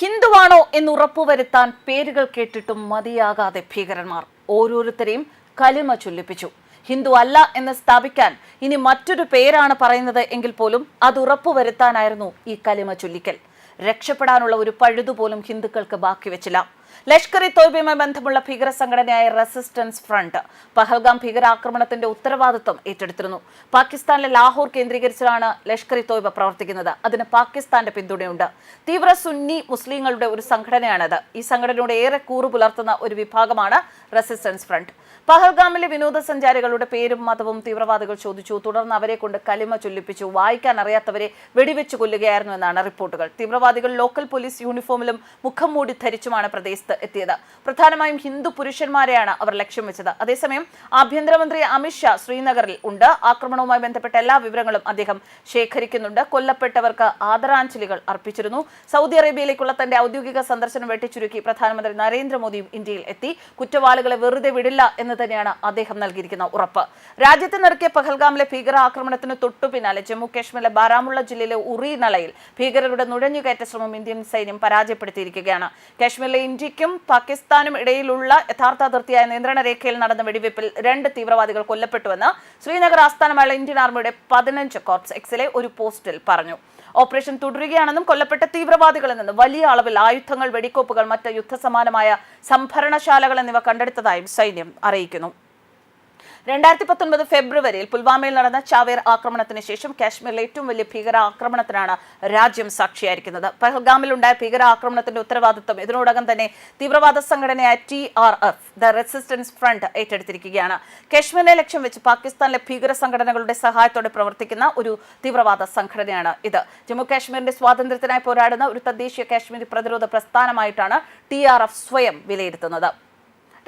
ഹിന്ദുവാണോ എന്ന് ഉറപ്പുവരുത്താൻ പേരുകൾ കേട്ടിട്ടും മതിയാകാതെ ഭീകരന്മാർ. ഓരോരുത്തരെയും കലിമ ചൊല്ലിപ്പിച്ചു. ഹിന്ദു അല്ല എന്ന് സ്ഥാപിക്കാൻ ഇനി മറ്റൊരു പേരാണ് പറയുന്നത് എങ്കിൽ പോലും അത് ഉറപ്പുവരുത്താനായിരുന്നു ഈ കലിമ ചൊല്ലിക്കൽ. രക്ഷപ്പെടാനുള്ള ഒരു പഴുതുപോലും ഹിന്ദുക്കൾക്ക് ബാക്കി വെച്ചില്ല. ലഷ്കർ ഇ തോയ്ബയുമായി ബന്ധമുള്ള ഭീകര സംഘടനയായ റെസിസ്റ്റൻസ് ഫ്രണ്ട് പഹൽഗാം ഭീകരാക്രമണത്തിന്റെ ഉത്തരവാദിത്വം ഏറ്റെടുത്തിരുന്നു. പാകിസ്ഥാനിലെ ലാഹോർ കേന്ദ്രീകരിച്ചാണ് ലഷ്കർ ഇ തോയ്ബ പ്രവർത്തിക്കുന്നത്. അതിന് പാകിസ്ഥാന്റെ പിന്തുണയുണ്ട്. തീവ്ര സുന്നി മുസ്ലിങ്ങളുടെ ഒരു സംഘടനയാണത്. ഈ സംഘടനയുടെ ഏറെ കൂറു പുലർത്തുന്ന ഒരു വിഭാഗമാണ് റെസിസ്റ്റൻസ് ഫ്രണ്ട്. പഹൽഗാമിലെ വിനോദസഞ്ചാരികളുടെ പേരും മതവും തീവ്രവാദികൾ ചോദിച്ചു. തുടർന്ന് അവരെ കൊണ്ട് കലിമ ചൊല്ലിപ്പിച്ചു. വായിക്കാൻ അറിയാത്തവരെ വെടിവെച്ച് കൊല്ലുകയായിരുന്നു എന്നാണ് റിപ്പോർട്ടുകൾ. തീവ്രവാദികൾ ലോക്കൽ പോലീസ് യൂണിഫോമിലും മുഖം മൂടി ധരിച്ചുമാണ് പ്രദേശത്ത് എത്തിയത്. പ്രധാനമായും ഹിന്ദു പുരുഷന്മാരെയാണ് അവർ ലക്ഷ്യം വെച്ചത്. അതേസമയം ആഭ്യന്തരമന്ത്രി അമിത്ഷാ ശ്രീനഗറിൽ ഉണ്ട്. ആക്രമണവുമായി ബന്ധപ്പെട്ട എല്ലാ വിവരങ്ങളും അദ്ദേഹം ശേഖരിക്കുന്നുണ്ട്. കൊല്ലപ്പെട്ടവർക്ക് ആദരാഞ്ജലികൾ അർപ്പിച്ചിരുന്നു. സൗദി അറേബ്യയിലേക്കുള്ള തന്റെ ഔദ്യോഗിക സന്ദർശനം വെട്ടിച്ചുരുക്കി പ്രധാനമന്ത്രി നരേന്ദ്രമോദിയും ഇന്ത്യയിൽ എത്തി. കുറ്റവാളികളെ വെറുതെ വിടില്ല എന്ന് തന്നെയാണ് അദ്ദേഹം നൽകിയിരിക്കുന്ന ഉറപ്പ്. രാജ്യത്ത് നിറക്കിയ പഹൽഗാമിലെ ഭീകരാക്രമണത്തിന് തൊട്ടു പിന്നാലെ ജമ്മു കാശ്മീരിലെ ബാരാമുള്ള ജില്ലയിലെ ഉറി നളയിൽ ഭീകരരുടെ നുഴഞ്ഞുകയറ്റ ശ്രമം ഇന്ത്യൻ സൈന്യം പരാജയപ്പെടുത്തിയിരിക്കുകയാണ്. കാശ്മീരിലെ ഇന്ത്യക്കും പാകിസ്ഥാനും ഇടയിലുള്ള യഥാർത്ഥ അതിർത്തിയായ നിയന്ത്രണ രേഖയിൽ നടന്ന വെടിവെപ്പിൽ രണ്ട് തീവ്രവാദികൾ കൊല്ലപ്പെട്ടുവെന്ന് ശ്രീനഗർ ആസ്ഥാനമായുള്ള ഇന്ത്യൻ ആർമിയുടെ പതിനഞ്ച് കോർപ്സ് എക്സിലെ ഒരു പോസ്റ്റിൽ പറഞ്ഞു. ഓപ്പറേഷൻ തുടരുകയാണെന്നും കൊല്ലപ്പെട്ട തീവ്രവാദികളിൽ നിന്ന് വലിയ അളവിൽ ആയുധങ്ങൾ വെടിക്കോപ്പുകൾ മറ്റ് യുദ്ധസമാനമായ സംഭരണശാലകൾ എന്നിവ കണ്ടെടുത്തതായും സൈന്യം അറിയിക്കുന്നു. രണ്ടായിരത്തി പത്തൊൻപത് ഫെബ്രുവരിയിൽ പുൽവാമയിൽ നടന്ന ചാവേർ ആക്രമണത്തിന് ശേഷം കാശ്മീരിലെ ഏറ്റവും വലിയ ഭീകരാക്രമണത്തിനാണ് രാജ്യം സാക്ഷിയായിരിക്കുന്നത്. പഹൽഗാമിലുണ്ടായ ഭീകരാക്രമണത്തിന്റെ ഉത്തരവാദിത്വം. ഇതിനോടകം തന്നെ തീവ്രവാദ സംഘടനയായ T R F the resistance front ഏറ്റെടുത്തിരിക്കുകയാണ്. കാശ്മീരിനെ ലക്ഷ്യം വെച്ച് പാകിസ്ഥാനിലെ ഭീകര സംഘടനകളുടെ സഹായത്തോടെ പ്രവർത്തിക്കുന്ന ഒരു തീവ്രവാദ സംഘടനയാണ് ഇത്. ജമ്മു കാശ്മീരിന്റെ സ്വാതന്ത്ര്യത്തിനായി പോരാടുന്ന ഒരു തദ്ദേശീയ കാശ്മീരി പ്രതിരോധ പ്രസ്ഥാനമായിട്ടാണ് ടി ആർ എഫ് സ്വയം വിലയിരുത്തുന്നത്.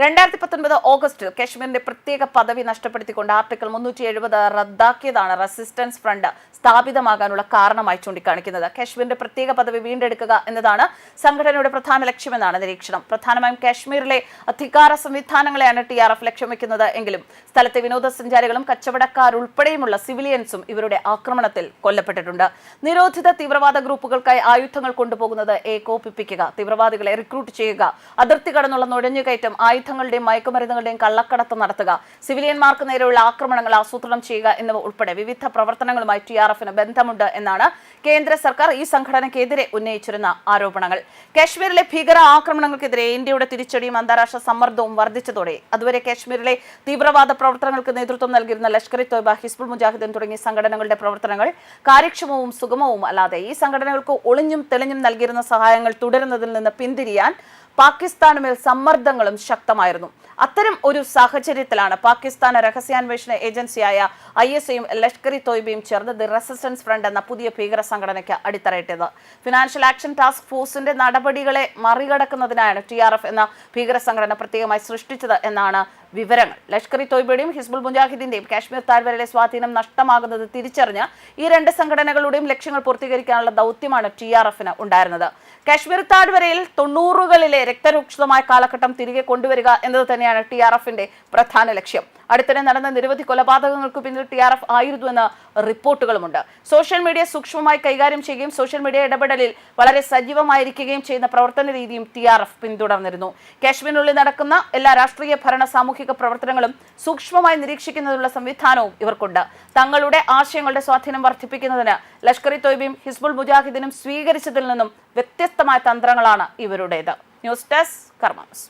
രണ്ടായിരത്തി പത്തൊൻപത് ഓഗസ്റ്റിൽ കശ്മീരിന്റെ പ്രത്യേക പദവി നഷ്ടപ്പെടുത്തിക്കൊണ്ട് ആർട്ടിക്കിൾ മുന്നൂറ്റി എഴുപത് റദ്ദാക്കിയതാണ് റെസിസ്റ്റൻസ് ഫ്രണ്ട് സ്ഥാപിതമാകാനുള്ള കാരണമായി ചൂണ്ടിക്കാണിക്കുന്നത്. കശ്മീരിന്റെ പ്രത്യേക പദവി വീണ്ടെടുക്കുക എന്നതാണ് സംഘടനയുടെ പ്രധാന ലക്ഷ്യമെന്നാണ് നിരീക്ഷണം. പ്രധാനമായും കാശ്മീരിലെ അധികാര സംവിധാനങ്ങളെയാണ് ടി ആർ എഫ് ലക്ഷ്യം എങ്കിലും സ്ഥലത്തെ വിനോദസഞ്ചാരികളും കച്ചവടക്കാരുൾപ്പെടെയുമുള്ള സിവിലിയൻസും ഇവരുടെ ആക്രമണത്തിൽ കൊല്ലപ്പെട്ടിട്ടുണ്ട്. നിരോധിത തീവ്രവാദ ഗ്രൂപ്പുകൾക്കായി ആയുധങ്ങൾ കൊണ്ടുപോകുന്നത് ഏകോപിപ്പിക്കുക തീവ്രവാദികളെ റിക്രൂട്ട് ചെയ്യുക അതിർത്തി കടന്നുള്ള നുഴഞ്ഞുകയറ്റം ആയുധങ്ങളുടെയും മയക്കുമരുന്നുകളുടെയും കള്ളക്കടത്ത് നടത്തുക. സിവിലിയന്മാർക്ക് നേരെയുള്ള ആക്രമണങ്ങൾ ആസൂത്രണം ചെയ്യുക എന്നിവ ഉൾപ്പെടെ വിവിധ പ്രവർത്തനങ്ങളുമായി ടി ആർ എഫിന് ബന്ധമുണ്ട് എന്നാണ് കേന്ദ്ര സർക്കാർ ഈ സംഘടനയ്ക്കെതിരെ ഉന്നയിച്ചിരുന്ന ആരോപണങ്ങൾ. കാശ്മീരിലെ ഭീകര ആക്രമണങ്ങൾക്കെതിരെ ഇന്ത്യയുടെ തിരിച്ചടിയും അന്താരാഷ്ട്ര സമ്മർദ്ദവും വർദ്ധിച്ചതോടെ അതുവരെ കാശ്മീരിലെ തീവ്രവാദ പ്രവർത്തനങ്ങൾക്ക് നേതൃത്വം നൽകിയിരുന്ന ലഷ്കർ ഇ തോയ്ബ ഹിസ്ബുൾ മുജാഹിദ്ദീൻ തുടങ്ങിയ സംഘടനകളുടെ പ്രവർത്തനങ്ങൾ കാര്യക്ഷമവും സുഗമവും അല്ലാതെ ഈ സംഘടനകൾക്ക് ഒളിഞ്ഞും തെളിഞ്ഞും നൽകിയിരുന്ന സഹായങ്ങൾ തുടരുന്നതിൽ നിന്ന് പിന്തിരിയാൻ പാകിസ്ഥാനുമേൽ സമ്മർദ്ദങ്ങളും ശക്തമായിരുന്നു. അത്തരം ഒരു സാഹചര്യത്തിലാണ് പാകിസ്ഥാൻ രഹസ്യാന്വേഷണ ഏജൻസിയായ ഐ എസ് എയും ലഷ്കർ ഇ തോയ്ബയും ചേർന്ന് ദി റെസിസ്റ്റൻസ് ഫ്രണ്ട് എന്ന പുതിയ ഭീകര സംഘടനയ്ക്ക് അടിത്തറയിട്ടത്. ഫിനാൻഷ്യൽ ആക്ഷൻ ടാസ്ക് ഫോഴ്സിന്റെ നടപടികളെ മറികടക്കുന്നതിനാണ് ടി ആർ എഫ് എന്ന ഭീകര സംഘടന പ്രത്യേകമായി സൃഷ്ടിച്ചത് എന്നാണ് വിവരങ്ങൾ. ലഷ്കർ ഇ തോയ്ബയുടെയും ഹിസ്ബുൾ മുജാഹിദിന്റെയും കാശ്മീർ താഴ്വരയിലെ സ്വാധീനം നഷ്ടമാകുന്നത് തിരിച്ചറിഞ്ഞ് ഈ രണ്ട് സംഘടനകളുടെയും ലക്ഷ്യങ്ങൾ പൂർത്തീകരിക്കാനുള്ള ദൗത്യമാണ് ടി ആർ എഫിന് ഉണ്ടായിരുന്നത്. കാശ്മീർ താഴ്വരയിൽ തൊണ്ണൂറുകളിലെ രക്തരൂക്ഷിതമായ കാലഘട്ടം തിരികെ കൊണ്ടുവരിക എന്നത് തന്നെയാണ് ടി പ്രധാന ലക്ഷ്യം. അടുത്തിടെ നടന്ന നിരവധി കൊലപാതകങ്ങൾക്ക് പിന്നിൽ ടി ആർ എഫ് ആയിരുന്നുവെന്ന് റിപ്പോർട്ടുകളുമുണ്ട്. സോഷ്യൽ മീഡിയ സൂക്ഷ്മമായി കൈകാര്യം ചെയ്യുകയും സോഷ്യൽ മീഡിയ ഇടപെടലിൽ വളരെ സജീവമായിരിക്കുകയും ചെയ്യുന്ന പ്രവർത്തന രീതിയും ടി ആർ എഫ് പിന്തുടർന്നിരുന്നു. കാശ്മീരിനുള്ളിൽ നടക്കുന്ന എല്ലാ രാഷ്ട്രീയ ഭരണ സാമൂഹിക പ്രവർത്തനങ്ങളും സൂക്ഷ്മമായി നിരീക്ഷിക്കുന്നതിനുള്ള സംവിധാനവും ഇവർക്കുണ്ട്. തങ്ങളുടെ ആശയങ്ങളുടെ സ്വാധീനം വർദ്ധിപ്പിക്കുന്നതിന് ലഷ്കർ ഇ തോയ്ബയും ഹിസ്ബുൾ മുജാഹിദിനും സ്വീകരിച്ചതിൽ നിന്നും വ്യത്യസ്തമായ തന്ത്രങ്ങളാണ് ഇവരുടേത്. News desk karmas